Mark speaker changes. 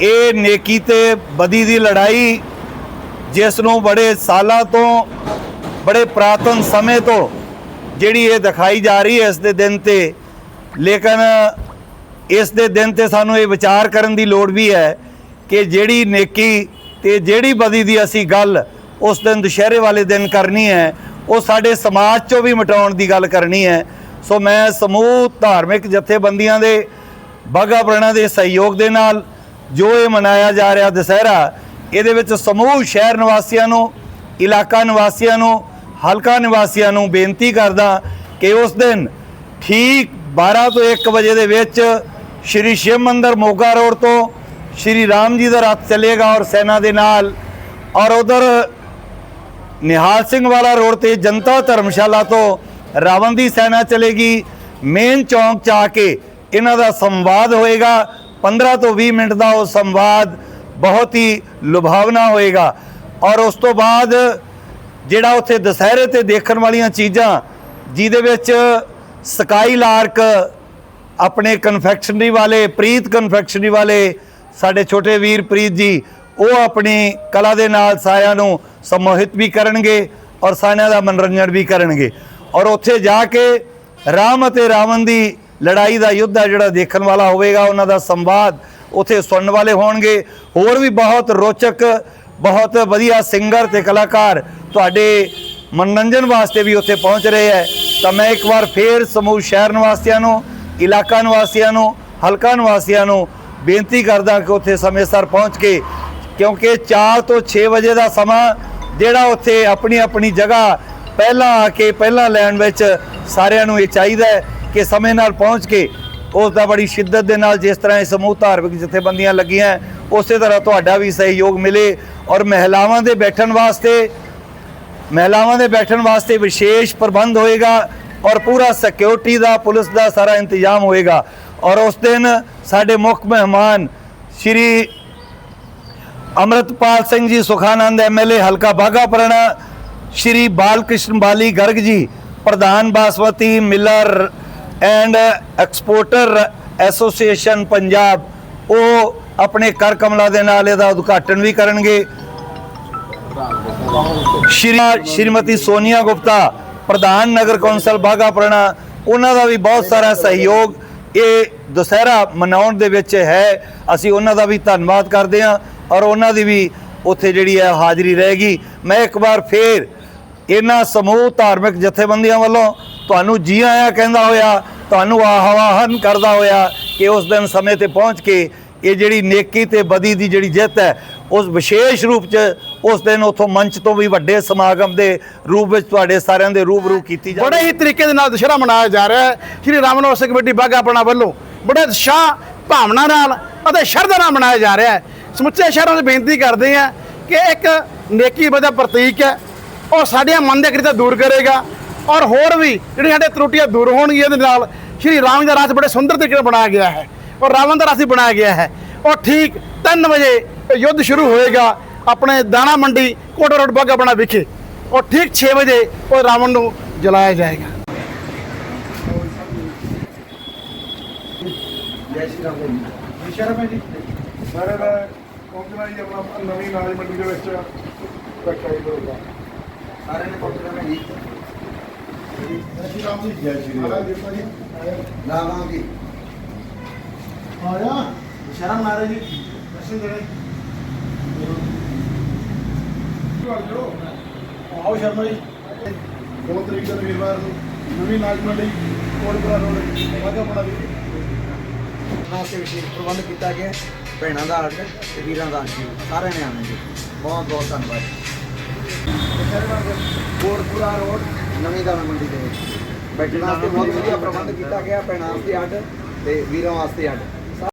Speaker 1: ਇਹ ਨੇਕੀ ਤੇ ਬਦੀ ਦੀ ਲੜਾਈ, ਜਿਸ ਨੂੰ ਬੜੇ ਸਾਲਾਂ ਤੋਂ, ਬੜੇ ਪ੍ਰਾਤਨ ਸਮੇਂ ਤੋਂ ਜਿਹੜੀ ਇਹ ਦਿਖਾਈ ਜਾ ਰਹੀ ਹੈ ਇਸ ਦੇ ਦਿਨ ਤੇ, ਲੇਕਿਨ ਇਸ ਦੇ ਦਿਨ ਤੇ ਸਾਨੂੰ ਇਹ ਵਿਚਾਰ ਕਰਨ ਦੀ ਲੋੜ ਵੀ ਹੈ ਕਿ ਜਿਹੜੀ ਨੇਕੀ ਤੇ ਜਿਹੜੀ ਬਦੀ ਦੀ ਅਸੀਂ ਗੱਲ ਉਸ ਦਿਨ ਦੁਸ਼ਹਿਰੇ ਵਾਲੇ ਦਿਨ ਕਰਨੀ ਹੈ, ਉਹ ਸਾਡੇ ਸਮਾਜ ਚੋਂ ਵੀ ਮਿਟਾਉਣ ਦੀ ਗੱਲ ਕਰਨੀ ਹੈ। ਸੋ ਮੈਂ ਸਮੂਹ ਧਾਰਮਿਕ ਜਥੇਬੰਦੀਆਂ ਦੇ, ਬਾਘਾ ਪੁਰਾਣਾ ਦੇ ਸਹਿਯੋਗ ਦੇ ਨਾਲ ਜੋ ਇਹ ਮਨਾਇਆ ਜਾ ਰਿਹਾ ਦੁਸਹਿਰਾ, ਇਹਦੇ ਵਿੱਚ ਸਮੂਹ ਸ਼ਹਿਰ ਨਿਵਾਸੀਆਂ ਨੂੰ, ਇਲਾਕਾ ਨਿਵਾਸੀਆਂ ਨੂੰ, ਹਲਕਾ ਨਿਵਾਸੀਆਂ ਨੂੰ ਬੇਨਤੀ ਕਰਦਾ ਕਿ ਉਸ ਦਿਨ ਠੀਕ 12 ਤੋਂ 1 ਵਜੇ ਦੇ ਵਿੱਚ ਸ਼੍ਰੀ ਸ਼ਿਵ ਮੰਦਰ ਮੋਗਾ ਰੋਡ ਤੋਂ ਸ਼੍ਰੀ ਰਾਮ ਜੀ ਦਾ ਰਥ ਚੱਲੇਗਾ ਔਰ ਸੈਨਾ ਦੇ ਨਾਲ ਔਰ ਉਧਰ ਨਿਹਾਲ ਸਿੰਘ ਵਾਲਾ ਰੋਡ ਤੇ ਜਨਤਾ ਧਰਮਸ਼ਾਲਾ ਤੋਂ ਰਾਵਣ ਦੀ ਸੈਨਾ ਚਲੇਗੀ। ਮੇਨ ਚੌਂਕ ਚ ਆ ਕੇ ਇਹਨਾਂ ਦਾ ਸੰਵਾਦ ਹੋਏਗਾ। 15 ਤੋਂ 20 ਮਿੰਟ ਦਾ ਉਹ ਸੰਵਾਦ ਬਹੁਤ ਹੀ ਲੁਭਾਵਨਾ ਹੋਏਗਾ। ਔਰ ਉਸ ਤੋਂ ਬਾਅਦ ਜਿਹੜਾ ਉੱਥੇ ਦੁਸਹਿਰੇ ਤੇ ਦੇਖਣ ਵਾਲੀਆਂ ਚੀਜ਼ਾਂ, ਜਿਹਦੇ ਵਿੱਚ ਸਕਾਈ ਲਾਰਕ ਆਪਣੇ ਕਨਫੈਕਸ਼ਨਰੀ ਵਾਲੇ, ਪ੍ਰੀਤ ਕਨਫੈਕਸ਼ਨਰੀ ਵਾਲੇ, ਸਾਡੇ ਛੋਟੇ ਵੀਰ ਪ੍ਰੀਤ ਜੀ, ਉਹ ਆਪਣੀ ਕਲਾ ਦੇ ਨਾਲ ਸਾਰਿਆਂ ਨੂੰ ਸਮੋਹਿਤ ਵੀ ਕਰਨਗੇ ਔਰ ਸਾਰਿਆਂ ਦਾ ਮਨੋਰੰਜਨ ਵੀ ਕਰਨਗੇ। ਔਰ ਉੱਥੇ ਜਾ ਕੇ ਰਾਮ ਅਤੇ ਰਾਵਣ ਦੀ ਲੜਾਈ ਦਾ ਯੁੱਧ ਹੈ ਜਿਹੜਾ ਦੇਖਣ ਵਾਲਾ ਹੋਵੇਗਾ, ਉਹਨਾਂ ਦਾ ਸੰਵਾਦ ਉੱਥੇ ਸੁਣਨ ਵਾਲੇ ਹੋਣਗੇ। ਹੋਰ ਵੀ ਬਹੁਤ ਰੋਚਕ, ਬਹੁਤ ਵਧੀਆ ਸਿੰਗਰ ਤੇ ਕਲਾਕਾਰ ਤੁਹਾਡੇ ਮਨੋਰੰਜਨ ਵਾਸਤੇ ਵੀ ਉੱਥੇ ਪਹੁੰਚ ਰਹੇ ਹੈ। ਤਾਂ ਮੈਂ ਇੱਕ ਵਾਰ ਫੇਰ ਸਮੂਹ ਸ਼ਹਿਰ ਨਿਵਾਸੀਆਂ ਨੂੰ, ਇਲਾਕਾ ਨਿਵਾਸੀਆਂ ਨੂੰ, ਹਲਕਾ ਨਿਵਾਸੀਆਂ ਨੂੰ ਬੇਨਤੀ ਕਰਦਾ ਕਿ ਉੱਥੇ ਸਮੇਂ ਸਿਰ ਪਹੁੰਚ ਕੇ, ਕਿਉਂਕਿ 4 ਤੋਂ 6 ਵਜੇ ਦਾ ਸਮਾਂ ਜਿਹੜਾ ਉੱਥੇ ਆਪਣੀ ਆਪਣੀ ਜਗ੍ਹਾ ਪਹਿਲਾਂ ਆ ਕੇ, ਪਹਿਲਾਂ ਲੈਣ ਵਿੱਚ ਸਾਰਿਆਂ ਨੂੰ ਇਹ ਚਾਹੀਦਾ ਹੈ। ਕਿ ਸਮੇਂ ਨਾਲ ਪਹੁੰਚ ਕੇ ਉਸ ਦਾ ਬੜੀ ਸ਼ਿੱਦਤ ਦੇ ਨਾਲ ਜਿਸ ਤਰ੍ਹਾਂ ਇਹ ਸਮੂਹ ਧਾਰਮਿਕ ਜਥੇਬੰਦੀਆਂ ਲੱਗੀਆਂ, ਉਸੇ ਤਰ੍ਹਾਂ ਤੁਹਾਡਾ ਵੀ ਸਹਿਯੋਗ ਮਿਲੇ ਔਰ ਮਹਿਲਾਵਾਂ ਦੇ ਬੈਠਣ ਵਾਸਤੇ, ਮਹਿਲਾਵਾਂ ਦੇ ਬੈਠਣ ਵਾਸਤੇ ਵਿਸ਼ੇਸ਼ ਪ੍ਰਬੰਧ ਹੋਏਗਾ ਔਰ ਪੂਰਾ ਸਿਕਿਉਰਿਟੀ ਦਾ, ਪੁਲਿਸ ਦਾ ਸਾਰਾ ਇੰਤਜ਼ਾਮ ਹੋਏਗਾ। ਔਰ ਉਸ ਦਿਨ ਸਾਡੇ ਮੁੱਖ ਮਹਿਮਾਨ ਸ਼੍ਰੀ ਅਮਰਤਪਾਲ ਸਿੰਘ ਜੀ ਸੁਖਾਨੰਦ ਐਮਐਲਏ ਹਲਕਾ ਬਾਗਾ ਪੁਰਾਣਾ, ਸ਼੍ਰੀ ਬਾਲਕ੍ਰਿਸ਼ਨ ਬਾਲੀ ਗਰਗ ਜੀ, ਪ੍ਰਧਾਨ Basmati miller and exporter association Punjab, ਉਹ ਆਪਣੇ ਕਰ ਕਮਲਾ ਦੇ ਨਾਲ ਇਹਦਾ ਉਦਘਾਟਨ ਵੀ ਕਰਨਗੇ। ਸ਼੍ਰੀ ਸ਼੍ਰੀਮਤੀ ਸੋਨੀਆ ਗੁਪਤਾ, ਪ੍ਰਧਾਨ ਨਗਰ ਕੌਂਸਲ ਬਾਗਾ ਪੁਰਾਣਾ ਉਹਨਾਂ ਦਾ ਵੀ ਬਹੁਤ ਸਾਰਾ ਸਹਿਯੋਗ ਇਹ ਦੁਸਹਿਰਾ ਮਨਾਉਣ ਦੇ ਵਿੱਚ ਹੈ। ਅਸੀਂ ਉਹਨਾਂ ਦਾ ਵੀ ਧੰਨਵਾਦ ਕਰਦੇ ਹਾਂ ਔਰ ਉਹਨਾਂ ਦੀ ਵੀ ਉੱਥੇ ਜਿਹੜੀ ਹੈ ਹਾਜ਼ਰੀ ਰਹੇਗੀ। ਮੈਂ ਇੱਕ ਵਾਰ ਫੇਰ ਇਹਨਾਂ ਸਮੂਹ ਧਾਰਮਿਕ ਜਥੇਬੰਦੀਆਂ ਵੱਲੋਂ ਤੁਹਾਨੂੰ ਜੀ ਆਇਆਂ ਕਹਿੰਦਾ ਹੋਇਆ ਤੁਹਾਨੂੰ ਆਹਵਾਨ ਕਰਦਾ ਹੋਇਆ ਕਿ ਉਸ ਦਿਨ ਸਮੇਂ ਤੇ ਪਹੁੰਚ ਕੇ ਇਹ ਜਿਹੜੀ ਨੇਕੀ ਤੇ ਬਦੀ ਦੀ ਜਿਹੜੀ ਜਿੱਤ ਹੈ ਉਸ ਵਿਸ਼ੇਸ਼ ਰੂਪ 'ਚ ਉਸ ਦਿਨ ਉਥੋਂ ਮੰਚ ਤੋਂ ਵੀ ਵੱਡੇ ਸਮਾਗਮ ਦੇ ਰੂਪ ਵਿੱਚ ਤੁਹਾਡੇ ਸਾਰਿਆਂ ਦੇ ਰੂਬਰੂ ਕੀਤੀ ਜਾਵੇ
Speaker 2: ਬੜੇ ਹੀ ਤਰੀਕੇ ਦੇ ਨਾਲ ਦੁਸ਼ਹਿਰਾ ਮਨਾਇਆ ਜਾ ਰਿਹਾ ਹੈ। ਸ਼੍ਰੀ ਰਾਮਨਵਾਸ ਕਮੇਟੀ ਬਾਗਾ ਆਪਣਾ ਵੱਲੋਂ ਬੜੇ ਉਤਸ਼ਾਹ ਭਾਵਨਾ ਨਾਲ ਅਤੇ ਸ਼ਰਧਾ ਨਾਲ ਮਨਾਇਆ ਜਾ ਰਿਹਾ ਹੈ। ਸਮੁੱਚੇ ਸ਼ਹਿਰਾਂ ਨੂੰ ਬੇਨਤੀ ਕਰਦੇ ਆ ਕਿ ਇੱਕ ਨੇਕੀ ਦਾ ਪ੍ਰਤੀਕ ਹੈ। ਉਹ ਸਾਡੇ ਮਨ ਦੇ ਕਿਰਤਾ ਦੂਰ ਕਰੇਗਾ। ਔਰ ਹੋਰ ਵੀ ਜਿਹੜੀਆਂ ਸਾਡੇ ਤਰੁੱਟੀਆਂ ਦੂਰ ਹੋਣਗੀਆਂ ਇਹਦੇ ਨਾਲ ਸ਼੍ਰੀ ਰਾਮ ਦਾ ਰਾਜ ਬੜੇ ਸੁੰਦਰ ਤਰੀਕੇ ਨਾਲ ਬਣਾਇਆ ਗਿਆ ਹੈ ਔਰ ਰਾਵਣ ਦਾ ਰਾਜ ਵੀ ਬਣਾਇਆ ਗਿਆ ਹੈ। ਔਰ ਠੀਕ 3 ਵਜੇ ਯੁੱਧ ਸ਼ੁਰੂ ਹੋਏਗਾ ਆਪਣੇ ਦਾਣਾ ਮੰਡੀ ਕੋਟਾ ਰੋਡ ਬਾਗਾ ਬਣਾ ਵਿਖੇ। ਔਰ ਠੀਕ 6 ਵਜੇ ਉਹ ਰਾਵਣ ਨੂੰ ਜਲਾਇਆ ਜਾਏਗਾ।
Speaker 3: ਸ਼ਰਮ ਹੈ ਜੀ। ਸਰ ਪਹੁੰਚਣਾ ਜੀ ਆਪਣਾ ਨਵੀਂ ਨਾਲੀ ਮੰਡੀ ਦੇ ਵਿੱਚ ਰੱਖਿਆ ਜੀ ਪ੍ਰੋਗਰਾਮ
Speaker 4: ਸਾਰਿਆਂ ਨੇ ਪਹੁੰਚਣਾ ਹੈ ਜੀ
Speaker 3: ਜੀ ਜੈ ਸ਼੍ਰੀ ਰਾਮ ਜੀ
Speaker 4: ਜੀ
Speaker 3: ਆਇਆ।
Speaker 2: ਸ਼ਰਮ ਨਾ ਰਹੀ
Speaker 3: ਦਰਸ਼ਨ ਦੇ
Speaker 2: ਆਓ ਸ਼ਰਮਾ ਜੀ।
Speaker 3: ਦੋ ਤਰੀਕ ਦਾ ਵੀਰਵਾਰ ਨੂੰ ਨਵੀਂ ਨਾਲੀ ਮੰਡੀ ਕੋਟਪੁਰਾ ਰੋਡ ਵਾਗਾ ਬਣਾ ਦੀ
Speaker 4: ਵਾਸਤੇ ਵਿਸ਼ੇਸ਼ ਪ੍ਰਬੰਧ ਕੀਤਾ ਗਿਆ। ਭੈਣਾਂ ਦਾ ਤੇ ਵੀਰਾਂ ਦਾ ਸਾਰਿਆਂ ਨੇ ਆਉਣਾ ਜੀ। ਬਹੁਤ ਬਹੁਤ ਧੰਨਵਾਦ ਕੋਟਪੁਰਾ ਰੋਡ ਨਵੀਂ ਦਾਣਾ ਮੰਡੀ ਦੇ ਵਿੱਚ। ਬੈਠਣ ਵਾਸਤੇ ਬਹੁਤ ਵਧੀਆ ਪ੍ਰਬੰਧ ਕੀਤਾ ਗਿਆ, ਭੈਣਾਂ ਵਾਸਤੇ ਅੱਡ ਤੇ ਵੀਰਾਂ ਵਾਸਤੇ ਅੱਡ।